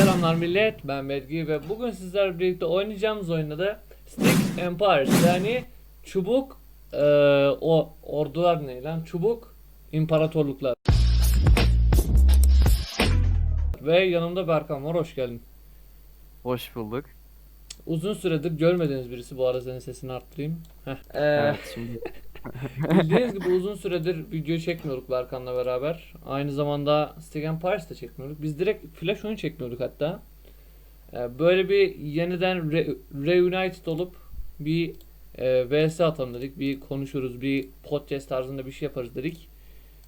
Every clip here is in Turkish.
Selamlar millet, ben Medgi ve bugün sizlerle birlikte oynayacağımız oyunda da Stick Empires yani çubuk eee, o ordular ne lan? Çubuk imparatorluklar. Ve yanımda Berkan var, hoş geldin. Hoş bulduk. Uzun süredir görmediğiniz birisi, bu arada senin sesini arttırayım. Heh. Evet şimdi Bildiğiniz gibi uzun süredir video çekmiyorduk Berkan'la beraber. Aynı zamanda Stick Empires de çekmiyorduk. Biz direkt flash oyun çekmiyorduk hatta. Ee, Böyle bir yeniden re- reunited olup bir e, vs atalım dedik. Bir konuşuruz, bir podcast tarzında bir şey yaparız dedik.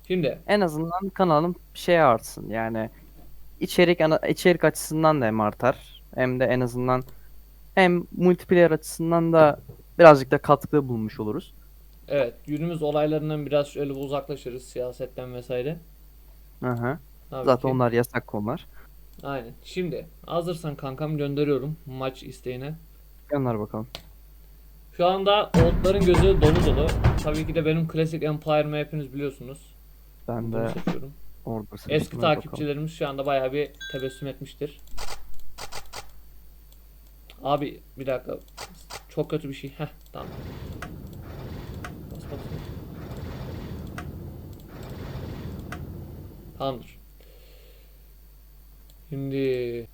Şimdi en azından kanalım şey artsın yani içerik içerik açısından da hem artar hem de en azından hem multiplayer açısından da birazcık da katkıda bulmuş oluruz. Evet günümüz olaylarından biraz şöyle uzaklaşırız siyasetten vesaire. Hı. Tabii Zaten ki. onlar yasak konular. Aynen. Şimdi hazırsan kankam gönderiyorum maç isteğine. Gönder bakalım. Şu anda oldların gözü dolu dolu. Tabii ki de benim klasik Empire hepiniz biliyorsunuz. Ben Bunu de seçiyorum. orada Eski bakalım. takipçilerimiz şu anda bayağı bir tebessüm etmiştir. Abi bir dakika. Çok kötü bir şey. Heh tamam. Tamamdır. Şimdi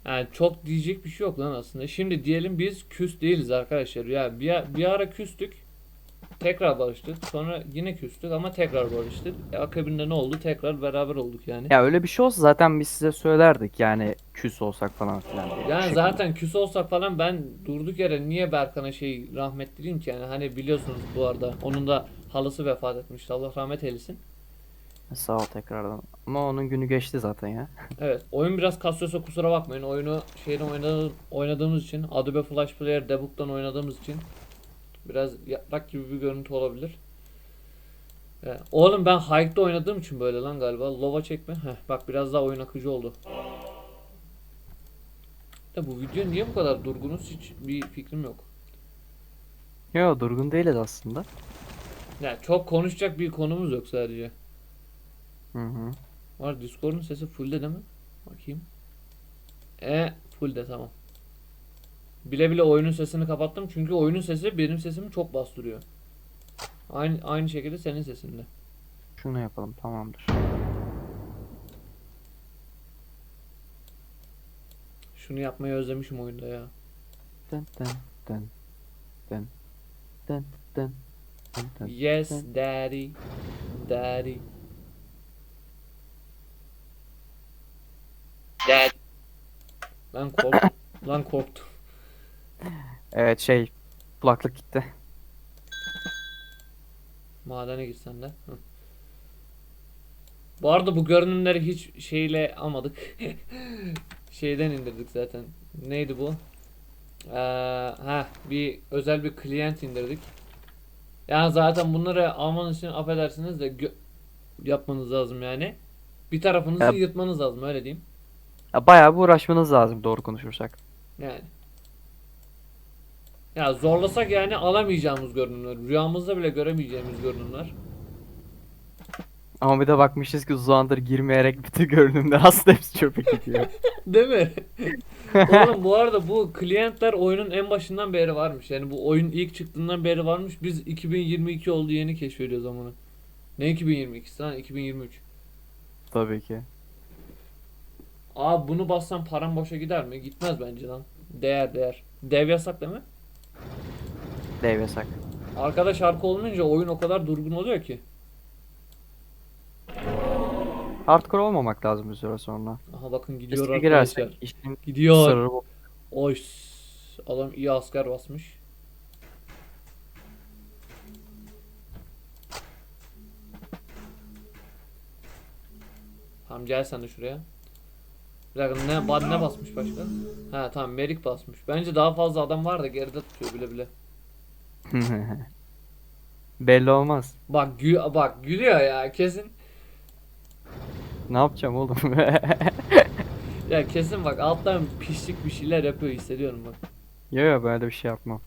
yani çok diyecek bir şey yok lan aslında. Şimdi diyelim biz küs değiliz arkadaşlar. Ya bir, bir ara küstük. Tekrar barıştık. Sonra yine küstük ama tekrar barıştık. E, akabinde ne oldu? Tekrar beraber olduk yani. Ya öyle bir şey olsa zaten biz size söylerdik yani küs olsak falan filan diye. Yani Şekil- zaten küs olsak falan ben durduk yere niye Berkan'a şey rahmet dileyim ki yani hani biliyorsunuz bu arada onun da halası vefat etmişti Allah rahmet eylesin. Sağ ol tekrardan. Ama onun günü geçti zaten ya. Evet oyun biraz kasıyorsa kusura bakmayın oyunu şeyden oynadı- oynadığımız için Adobe Flash Player debug'dan oynadığımız için biraz yaprak gibi bir görüntü olabilir. Evet. Oğlum ben Hike'da oynadığım için böyle lan galiba. Lova çekme. Heh, bak biraz daha oyun akıcı oldu. Ya bu video niye bu kadar durgunuz hiç bir fikrim yok. Yo durgun değiliz aslında. Ya çok konuşacak bir konumuz yok sadece. Hı hı. Var Discord'un sesi fullde değil mi? Bakayım. E fullde tamam. Bile bile oyunun sesini kapattım çünkü oyunun sesi benim sesimi çok bastırıyor. Aynı aynı şekilde senin sesinde. Şunu yapalım tamamdır. Şunu yapmayı özlemişim oyunda ya. Dın dın dın dın dın dın. Yes daddy. Daddy. Dad. Lan korktum. Lan korktum. Evet şey kulaklık gitti. Madene gitsen de. Hı. Bu arada bu görünümleri hiç şeyle almadık. Şeyden indirdik zaten. Neydi bu? Ee, ha bir özel bir klient indirdik. Yani zaten bunları almanız için affedersiniz de gö- yapmanız lazım yani. Bir tarafınızı Ya- yırtmanız lazım öyle diyeyim. Ya bayağı bir uğraşmanız lazım doğru konuşursak. Yani. Ya zorlasak yani alamayacağımız görünümler. Rüyamızda bile göremeyeceğimiz görünümler. Ama bir de bakmışız ki uzun zamandır girmeyerek bütün görünümler aslında hepsi çöpe gidiyor. Değil mi? Oğlum bu arada bu klientler oyunun en başından beri varmış. Yani bu oyun ilk çıktığından beri varmış. Biz 2022 oldu yeni keşfediyoruz ama bunu. Ne 2022'si lan 2023. Tabii ki. Aa bunu bassam param boşa gider mi? Gitmez bence lan. Değer değer. Dev yasak değil mi? Dev yasak. Arkada şarkı olmayınca oyun o kadar durgun oluyor ki. Hardcore olmamak lazım bir süre sonra. Aha bakın gidiyor Riske arkadaşlar. girersek işin Gidiyor. sırrı bu. Oy. Adam iyi asker basmış. Tamam gel sen de şuraya. Bir dakika ne, ba- ne basmış başka? Ha tamam Merik basmış. Bence daha fazla adam var da geride tutuyor bile bile. Belli olmaz. Bak gü bak gülüyor ya kesin. Ne yapacağım oğlum? Ya kesin bak alttan pişlik bir şeyler yapıyor hissediyorum bak. Yo yo böyle bir şey yapmam.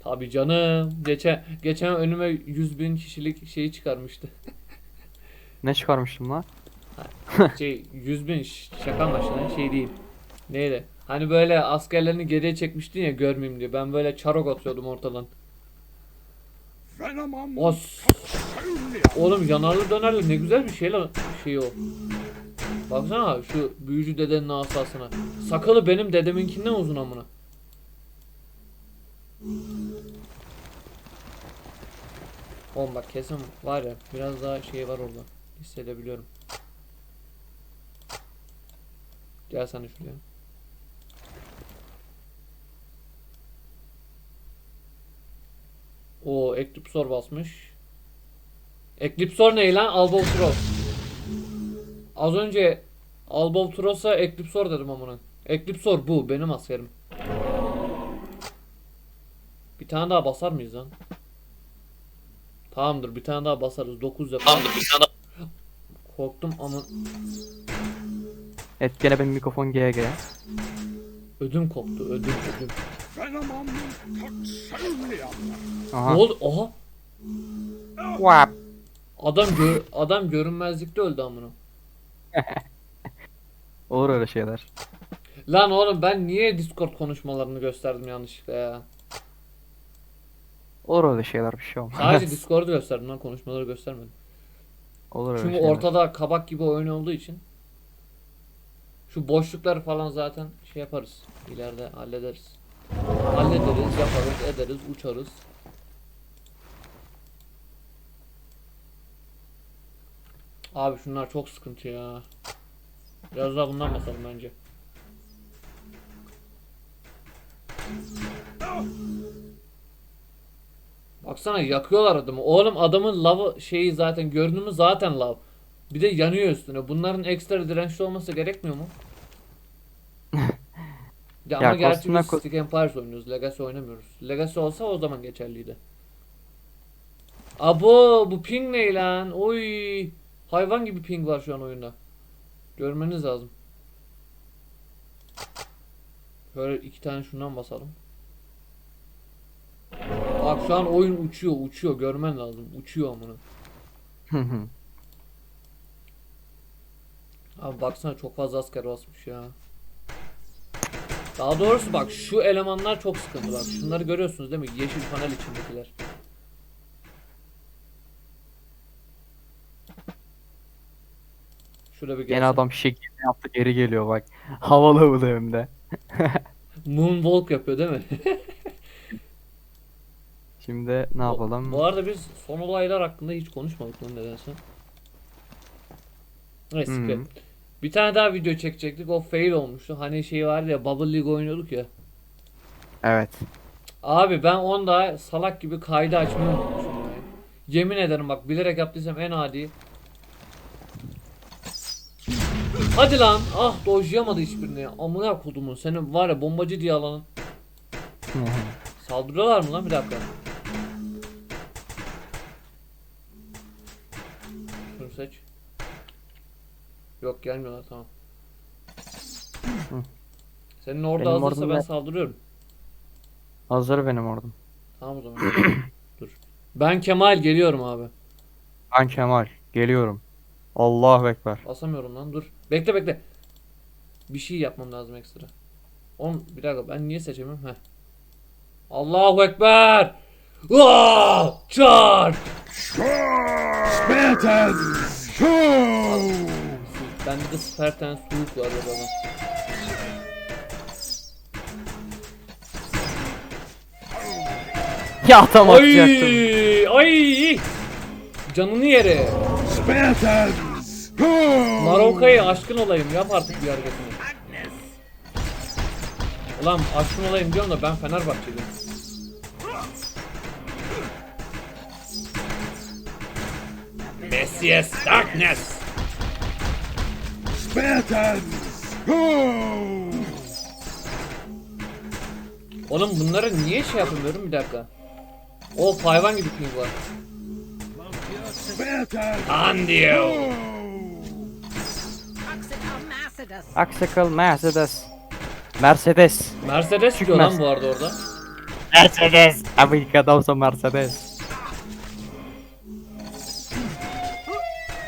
Tabii canım. Geçen geçen önüme 100 bin kişilik şeyi çıkarmıştı. Ne çıkarmıştım lan? Şey 100 bin şaka başına şey değil. Neydi? Hani böyle askerlerini geriye çekmiştin ya görmeyeyim diye. Ben böyle çarok atıyordum ortadan. Os. Oğlum yanarlı dönerli ne güzel bir şey lan şey o. Baksana şu büyücü dedenin asasına. Sakalı benim dedeminkinden uzun amına. Oğlum bak kesin var ya biraz daha şey var orada. Hissedebiliyorum. Gel sen şuraya. O Eclipsor basmış. Eclipsor ne lan? Albatros. Az önce Albatros'a Eclipsor dedim amına. Eclipsor bu benim askerim. Bir tane daha basar mıyız lan? Tamamdır bir tane daha basarız 9 yapar. Tamamdır bir tane daha. Korktum ama Evet gene benim mikrofon GG. ödüm koptu ödüm ödüm. Aha. Ne oldu? Oha Vap. adam gö adam görünmezlikte öldü amına. Olur öyle şeyler. Lan oğlum ben niye Discord konuşmalarını gösterdim yanlışlıkla ya? Olur öyle şeyler bir şey olmaz. Sadece Discord'u gösterdim lan konuşmaları göstermedim. Olur öyle Çünkü şeyler. ortada kabak gibi oyun olduğu için şu boşlukları falan zaten şey yaparız. İleride hallederiz. Hallederiz, yaparız, ederiz, uçarız. Abi şunlar çok sıkıntı ya. Biraz daha bundan basalım bence. Baksana yakıyorlar adamı. Oğlum adamın lavı şeyi zaten görünümü zaten lav. Bir de yanıyor üstüne. Bunların ekstra dirençli olması gerekmiyor mu? ya ama Ya gerçi biz Stick Empires oynuyoruz. Legacy oynamıyoruz. Legacy olsa o zaman geçerliydi. Abo bu ping ne lan? Oy. Hayvan gibi ping var şu an oyunda. Görmeniz lazım. Şöyle iki tane şundan basalım. Bak şu an oyun uçuyor uçuyor görmen lazım. Uçuyor amına. Abi baksana çok fazla asker basmış ya. Daha doğrusu bak şu elemanlar çok sıkıntı bak. Şunları görüyorsunuz değil mi? Yeşil panel içindekiler. Şurada bir Gene gelsin. adam şekil yaptı geri geliyor bak. Havalı bu da hem de. Moonwalk yapıyor değil mi? Şimdi ne yapalım? Bu arada biz son olaylar hakkında hiç konuşmadık lan nedense. Neyse Hmm. ki. Bir tane daha video çekecektik. O fail olmuştu. Hani şey vardı ya Bubble League oynuyorduk ya. Evet. Abi ben onda salak gibi kaydı açmayı unutmuşum. Yemin ederim bak bilerek yaptıysam en adi. Hadi lan. Ah dojlayamadı hiçbirini ya. Amına kodumun senin var ya bombacı diye alanın. Saldırıyorlar mı lan bir dakika. Yok gelmiyorlar tamam. Senin orada Benim hazırsa ben ne? saldırıyorum. Hazır benim ordum. Tamam o zaman. Dur. Ben Kemal geliyorum abi. Ben Kemal. Geliyorum. Allahu Ekber. Basamıyorum lan dur. Bekle bekle. Bir şey yapmam lazım ekstra. Oğlum bir dakika ben niye seçemiyorum? Heh. Allahu Ekber. Aa! Çarp! Spartans! Go! Bende de Spartan soğuk var baba. Ya tam atacaktım. Ay! Ay! Canını yere. Spartans! Go! Aşkın olayım yap artık bir hareketini. Ulan aşkın olayım diyorum da ben Fenerbahçeliyim. Messias Darkness. Spartans! Go! Oğlum bunları niye şey yapamıyorum bir dakika. O hayvan gibi ping var. Andio. Axical Mercedes. Mercedes. Mercedes diyor lan bu arada orada. Mercedes. Amerika'da olsa Mercedes.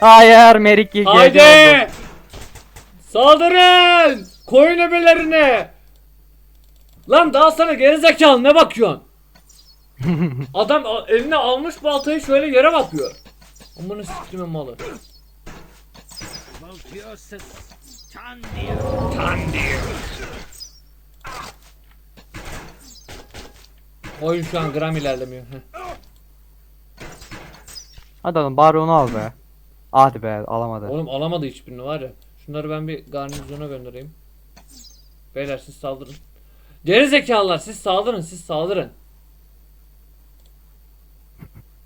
Hayır Merik GG oldu. Haydi! Saldırın! Koyun ebelerine! Lan daha sana gerizekalı ne bakıyorsun? Adam eline almış baltayı şöyle yere bakıyor. Amına siktimin malı. Oyun şu an gram ilerlemiyor. Hadi oğlum bari onu al be. Hadi be alamadı. Oğlum alamadı hiçbirini var ya. Şunları ben bir garnizona göndereyim. Beyler siz saldırın. Geri zekalılar siz saldırın siz saldırın.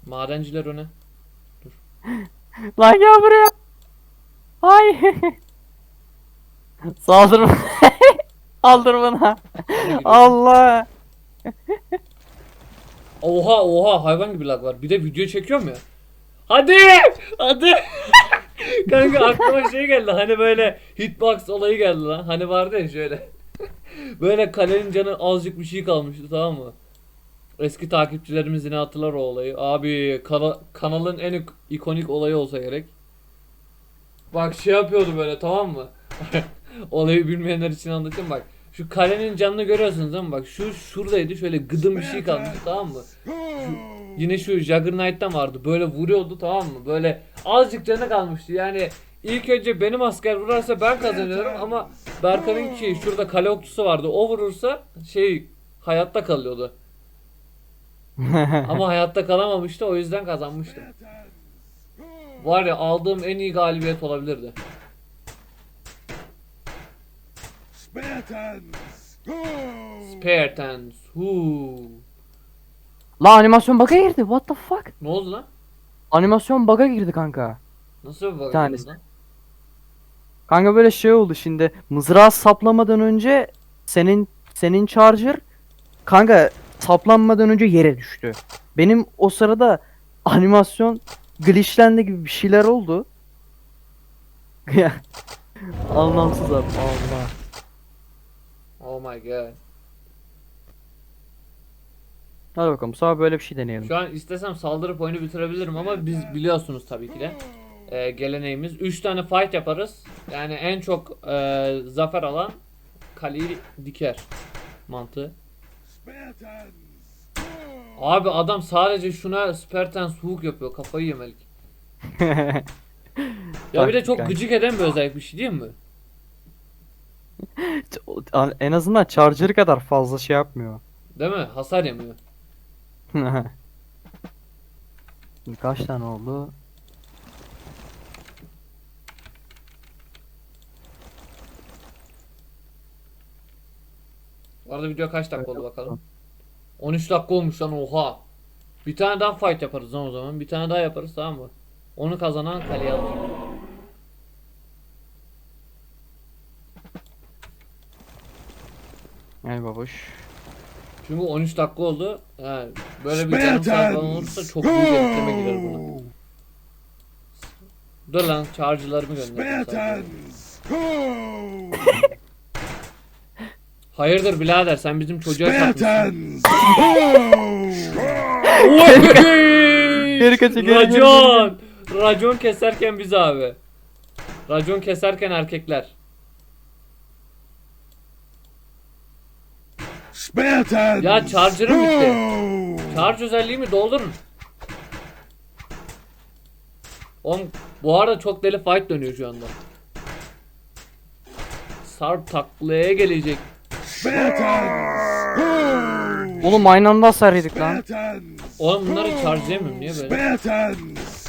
Madenciler öne. Lan gel buraya. Hay. Saldır bana. Saldır bana. Allah. Oha oha hayvan gibi lag var. Bir de video çekiyorum ya. Hadi! Hadi! Kanka aklıma şey geldi. Hani böyle hitbox olayı geldi lan. Hani vardı ya şöyle. böyle kalenin canı azıcık bir şey kalmıştı tamam mı? Eski takipçilerimiz yine hatırlar o olayı. Abi kana- kanalın en ik- ikonik olayı olsa gerek. Bak şey yapıyordu böyle tamam mı? Olayı bilmeyenler için anlatayım bak. Şu kalenin canını görüyorsunuz mi? Bak şu şuradaydı şöyle gıdım bir şey kalmıştı tamam mı? Yine şu Juggernaut'tan vardı. Böyle vuruyordu tamam mı? Böyle azıcık canı kalmıştı. Yani ilk önce benim asker vurarsa ben kazanıyorum ama Berkan'ın ki şurada kale okçusu vardı. O vurursa şey hayatta kalıyordu. Ama hayatta kalamamıştı o yüzden kazanmıştım. Var ya aldığım en iyi galibiyet olabilirdi. Spartans! Ho! Spartans. Huu. Lan animasyon bug'a girdi. What the fuck? Ne oldu lan? Animasyon bug'a girdi kanka. Nasıl bir bug tanesi. lan? Kanka böyle şey oldu şimdi. Mızrağı saplamadan önce senin senin charger kanka saplanmadan önce yere düştü. Benim o sırada animasyon glitchlendi gibi bir şeyler oldu. Anlamsız abi Allah. Oh my god. Hadi bakalım sonra böyle bir şey deneyelim. Şu an istesem saldırıp oyunu bitirebilirim ama biz biliyorsunuz tabii ki de. Ee, geleneğimiz. 3 tane fight yaparız. Yani en çok e, zafer alan kaleyi diker. Mantığı. Abi adam sadece şuna Spartans hook yapıyor. Kafayı yemelik. Ya bir de çok gıcık eden bir özellik bir şey değil mi? En azından charger kadar fazla şey yapmıyor. Değil mi? Hasar yemiyor. Kaç tane oldu? Bu arada video kaç dakika oldu bakalım. 13 dakika olmuş lan oha. Bir tane daha fight yaparız lan o zaman. Bir tane daha yaparız tamam mı? Onu kazanan kaleye alır. Ay babuş. Çünkü 13 dakika oldu. Ha, böyle bir yarım saat falan olursa çok büyük editleme girer buna. Dur lan. Spartans! Ho! Hayırdır birader sen bizim çocuğa çarpmışsın. Geri kaçın, geri, Racon. Racon keserken biz abi. Racon keserken erkekler. Spartans! Ya charger'ım bitti. Charge özelliğimi doldurun. Oğlum bu arada çok deli fight dönüyor şu anda. Sarp taklaya gelecek. Spartans! Oğlum aynı anda hasar yedik lan. Spartans! Oğlum bunları charge yemiyorum niye böyle? Spartans!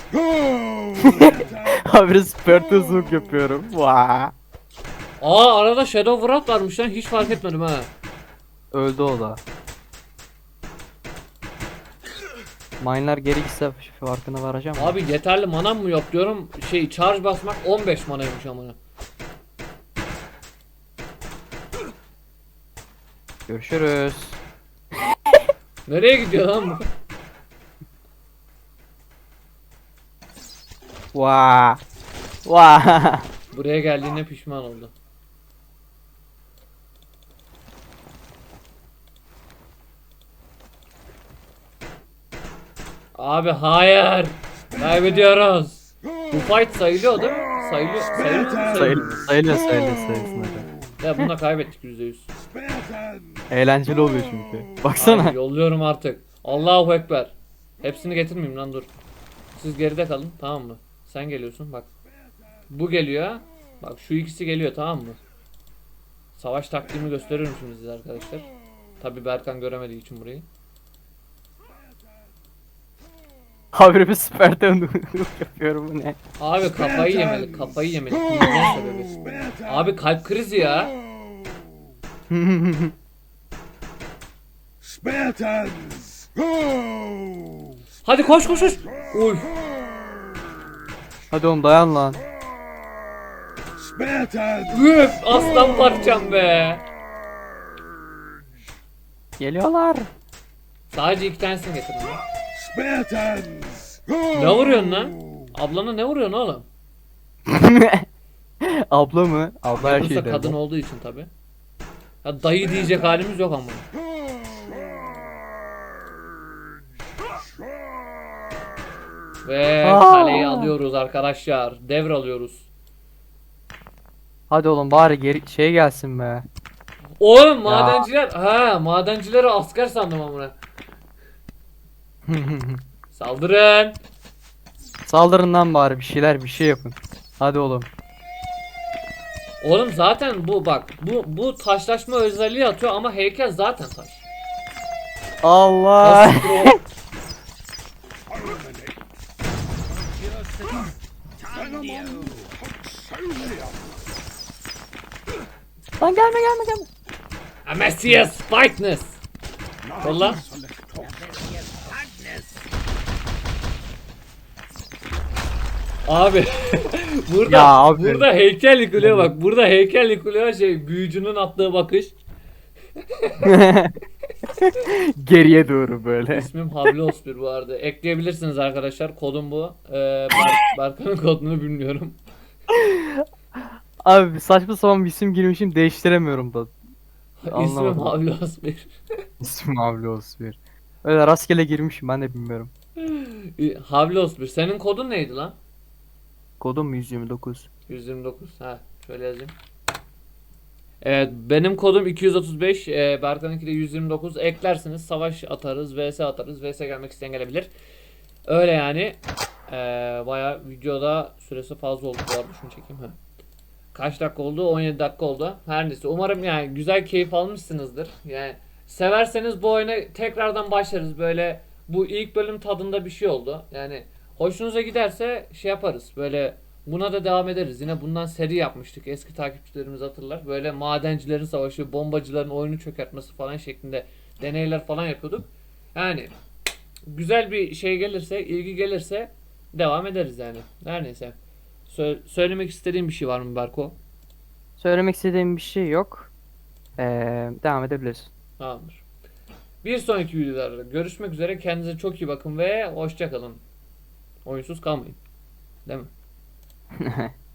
Spartans! Abi Spartan zoom yapıyorum. Vaa. Aa arada Shadow Wrath varmış lan hiç fark etmedim ha. Öldü o da. Mine'lar geri gitse farkına varacağım. Abi yeterli manam mı yok diyorum. Şey charge basmak 15 manaymış amına. Görüşürüz. Nereye gidiyor lan bu? Vaa. Vaa. Buraya geldiğine pişman oldu. Abi hayır. Kaybediyoruz. Bu fight sayılıyor değil mi? Sayılıyor. Sayılıyor mu? Sayıl Sayılmıyor. sayılıyor sayılıyor sayılsın hadi. Ya bunda kaybettik %100. Spartans! Eğlenceli oluyor çünkü. Baksana. Abi yolluyorum artık. Allahu Ekber. Hepsini getirmeyeyim lan dur. Siz geride kalın tamam mı? Sen geliyorsun bak. Bu geliyor. Bak şu ikisi geliyor tamam mı? Savaş taktiğimi gösteriyorum şimdi size arkadaşlar. Tabi Berkan göremediği için burayı. Abi bir Spartan yapıyorum bu ne? Abi kafayı yemedik kafayı sebebi? Spartans! Abi kalp krizi ya. Spartans! Go! Hadi koş koş koş. Uy. Hadi oğlum dayan lan. Spartans! Üf aslan parçam be. Geliyorlar. Sadece iki tanesini getirdim. ya. Ne vuruyorsun lan? Ablana ne vuruyorsun oğlum? Abla mı? Abla her Bursa şeyi kadın olduğu için tabi. Ya dayı diyecek halimiz yok ama. Ve Aa! kaleyi alıyoruz arkadaşlar. Devralıyoruz. Hadi oğlum bari geri şey gelsin be. Oğlum madenciler ha madencileri asker sandım amına. Saldırın. Saldırın lan bari bir şeyler bir şey yapın. Hadi oğlum. Oğlum zaten bu bak bu bu taşlaşma özelliği atıyor ama heykel zaten taş. Allah. Lan gelme gelme gelme. Amesius Spike'ness. Valla. Abi burada Ya abi. burada heykel yıkılıyor bak. Burada heykel yıkılıyor şey büyücünün attığı bakış. Geriye doğru böyle. İsmim Havlos bir bu arada. Ekleyebilirsiniz arkadaşlar. Kodum bu. Ee, Ber- Berkan'ın kodunu bilmiyorum. Abi saçma sapan bir isim girmişim değiştiremiyorum da. İsmim Anlamadım. Havlos bir. İsmim Avlos bir. Öyle rastgele girmişim ben de bilmiyorum. Havlos bir. Senin kodun neydi lan? Kodum 129. 129. Ha, şöyle yazayım. Evet, benim kodum 235. E, Berkan'ınki de 129. Eklersiniz, savaş atarız, vs atarız. Vs gelmek isteyen gelebilir. Öyle yani. E, Baya videoda süresi fazla oldu bu. Şunu çekeyim. Ha. Kaç dakika oldu? 17 dakika oldu. Her neyse. Umarım yani güzel keyif almışsınızdır. Yani severseniz bu oyuna tekrardan başlarız. Böyle bu ilk bölüm tadında bir şey oldu. Yani hoşunuza giderse şey yaparız. Böyle buna da devam ederiz. Yine bundan seri yapmıştık. Eski takipçilerimiz hatırlar. Böyle madencilerin savaşı, bombacıların oyunu çökertmesi falan şeklinde deneyler falan yapıyorduk. Yani güzel bir şey gelirse, ilgi gelirse devam ederiz yani. Her neyse. Sö- söylemek istediğim bir şey var mı Berko? Söylemek istediğim bir şey yok. Ee, devam edebiliriz. Tamamdır. Bir sonraki videolarda görüşmek üzere. Kendinize çok iyi bakın ve hoşça kalın. Oyunsuz kalmayın. Değil mi?